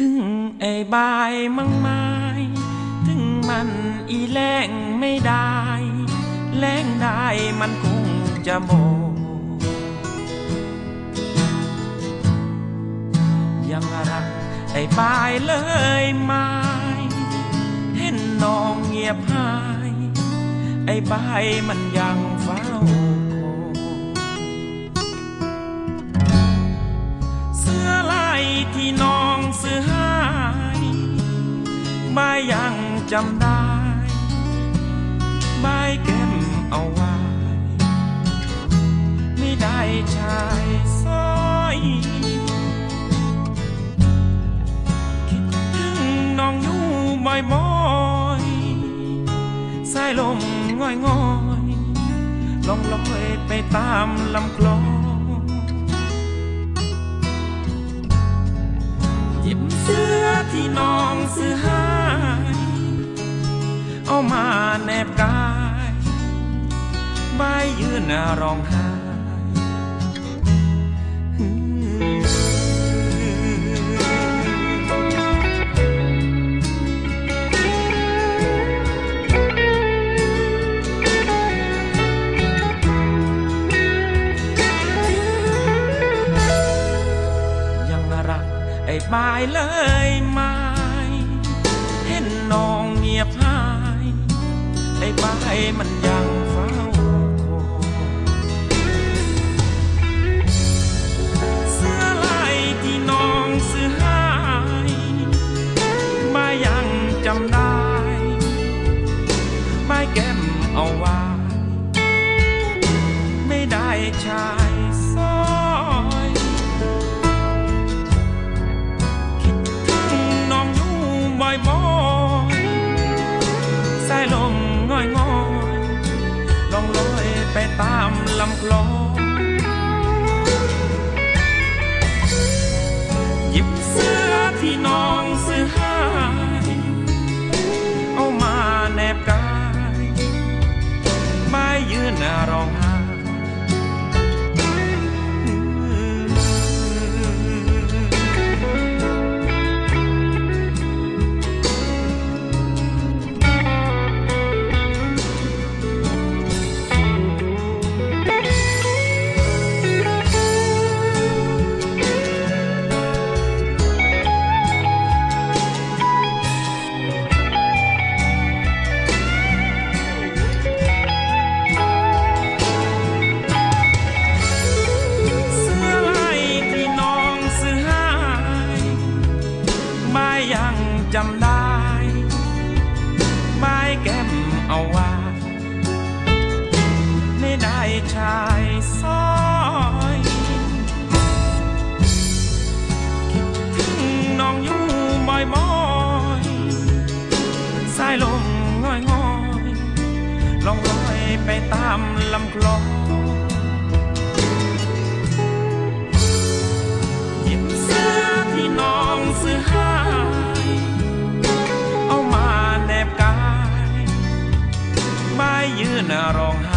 ถึงไอ้บายมั่งไม้ถึงมันอีแรงไม่ได้ แรงได้มันคงจะโมยังรักไอ้บายเลยไม่เห็นน้องเงียบหาย ไอ้บายมันยัง บายยังจำได้บายเก็บเอาไว้ไม่ได้ชายสร้อยคิดถึงน้องอยู่บ่อยๆสายลมง่อยง่อยลองลอยไปตามลำคลองหยิบเสื้อที่น้องซื้อให้ มาแนบกายใบยืนร้องไห้ยังรัก ไอ้ป้มันยังเฝ้าคอยเสื้อลายที่น้องซื้อให้มายังจำได้ไม่แก้มเอาไว้ ไม่ได้ชาย flor. จำได้ ไม้แก้มเอาว่าไม่ได้ชายซอยคิดงน้องอยู่บ่อยบ่อยสายลมง่อยง่อยลองลอยไปตามลำคลอง ยืนร้องไห้